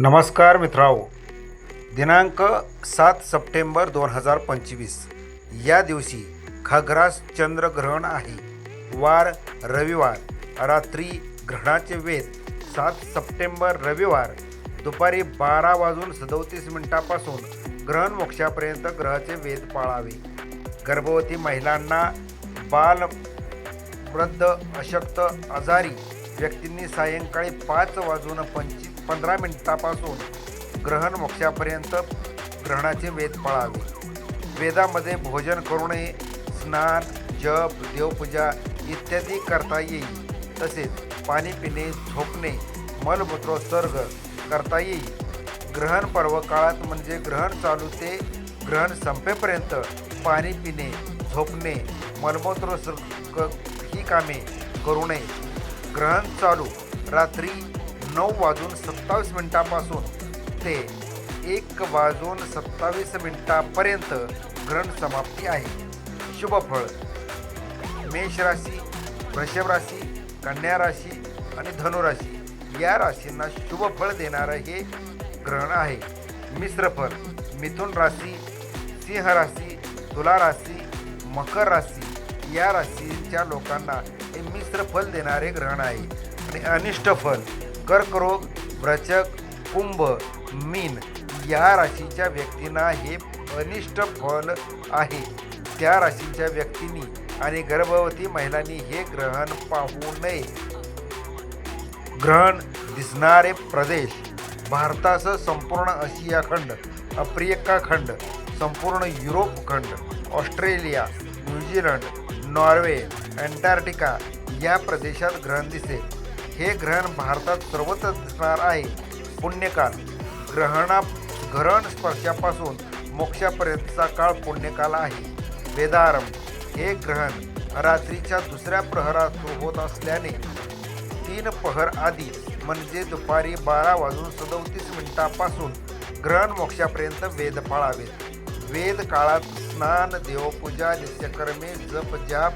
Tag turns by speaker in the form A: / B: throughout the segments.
A: नमस्कार मित्रांनो. दिनांक सात सप्टेंबर दोन हजार पंचवीस. या दिवशी खग्रास चंद्रग्रहण आहे. वार रविवार. रात्री ग्रहणाचे वेध सात सप्टेंबर रविवार. दुपारी बारा वाजून सदोतीस मिनिटापासून ग्रहण मोक्षापर्यंत ग्रहाचे वेध पाळावे. गर्भवती महिलांना बाल वृद्ध अशक्त आजारी व्यक्तींनी सायंकाळी पाच वाजून पंचवीस पंधरा मिनिटापासून ग्रहण मोक्षापर्यंत ग्रहणाचे वेद पळावे. वेदामध्ये भोजन करू नये स्नान जप देवपूजा इत्यादी करता येईल. तसेच पाणी पिणे झोपणे मलमूत्रोत्सर्ग करता येईल. ग्रहण पर्व काळात म्हणजे ग्रहण चालू ते ग्रहण संपेपर्यंत पाणी पिणे झोपणे मलमूत्रोत्सर्ग ही कामे करू नये. ग्रहण चालू रात्री नऊ वाजून सत्तावीस मिनिटापासून ते एक वाजून सत्तावीस मिनिटापर्यंत ग्रहण समाप्ती आहे. शुभफळ. मेष राशी वृषभ राशी कन्या राशी आणि धनुराशी या राशींना शुभ फळ देणारं हे ग्रहण आहे. मिश्रफळ मिथुन राशी सिंह राशी तुला राशी मकर राशी या राशीच्या लोकांना हे मिश्र फल देणारे ग्रहण आहे. आणि अनिष्ट फल कर्करोग व्रचक कुंभ मीन या राशीच्या व्यक्तींना हे अनिष्ट फल आहे. त्या राशीच्या व्यक्तींनी आणि गर्भवती महिलांनी हे ग्रहण पाहू नये. ग्रहण दिसणारे प्रदेश भारतासह संपूर्ण आशिया खंड आफ्रिका खंड संपूर्ण युरोप खंड ऑस्ट्रेलिया न्यूझीलंड नॉर्वे अँटार्क्टिका या प्रदेशात ग्रहण दिसेल. हे ग्रहण भारतात सर्वत्र दिसणार आहे. पुण्यकाल. ग्रहणा ग्रहण स्पर्शापासून मोक्षापर्यंतचा काळ पुण्यकाल आहे. वेदारंभ. हे ग्रहण रात्रीच्या दुसऱ्या प्रहरात सुरू होत असल्याने तीन पहर आधी म्हणजे दुपारी बारा वाजून सदोतीस मिनिटापासून ग्रहण मोक्षापर्यंत वेद पाळावेत. वेद काळात स्नान देवपूजा नित्यकर्मे जप जाप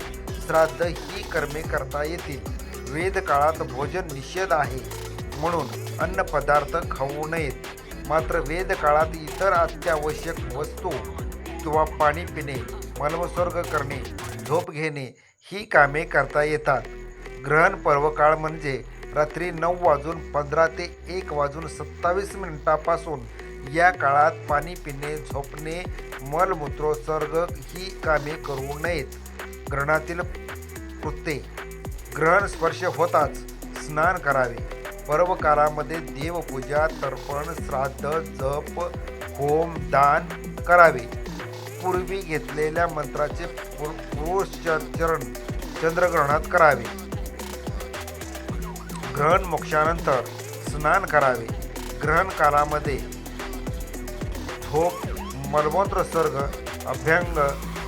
A: श्राद्ध ही कर्मे करता येतील. वेदकाळात भोजन निषेध आहे म्हणून अन्न पदार्थ खाऊ नयेत. मात्र वेदकाळात इतर अत्यावश्यक वस्तू किंवा पाणी पिणे मलमस्वर्ग करणे झोप घेणे ही कामे करता येतात. ग्रहण पर्वकाळ म्हणजे रात्री नऊ वाजून पंधरा ते एक वाजून सत्तावीस मिनिटापासून या काळात पाणी पिणे झोपणे मलमूत्रोत्सर्ग ही कामे करू नयेत. ग्रहणातील कृत्ये ग्रहण स्पर्श होताच. स्नान करावे. पर्वकाळामध्ये देवपूजा तर्पण श्राद्ध जप होम दान करावे. पूर्वी घेतलेल्या मंत्राचे पुरुषचरण चंद्रग्रहणात करावे. ग्रहण मोक्षानंतर स्नान करावे. ग्रहण कालामध्ये झोप मलमूत्रसर्ग अभ्यंग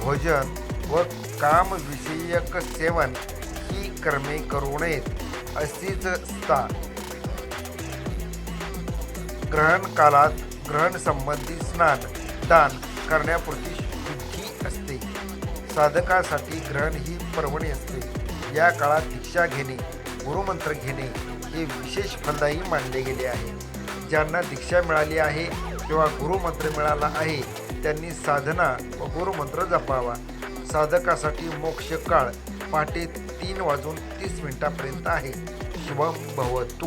A: भोजन व कामविषयक सेवन ही कर्मे करू नयेत अशीच स्था ग्रहण कालात ग्रहण संबंधी स्नान दान करण्यापुरती शुद्धी असते. साधकासाठी ग्रहण ही पर्वणी असते. या काळात दीक्षा घेणे गुरुमंत्र घेणे हे विशेष फलदायी मानले गेले आहे. ज्यांना दीक्षा मिळाली आहे किंवा गुरुमंत्र मिळाला आहे त्यांनी साधना व गुरुमंत्र जपावा. साधकासाठी मोक्ष काळ पहाटे तीन वाजून तीस मिनिटापर्यंत आहे. शुभम भवतू.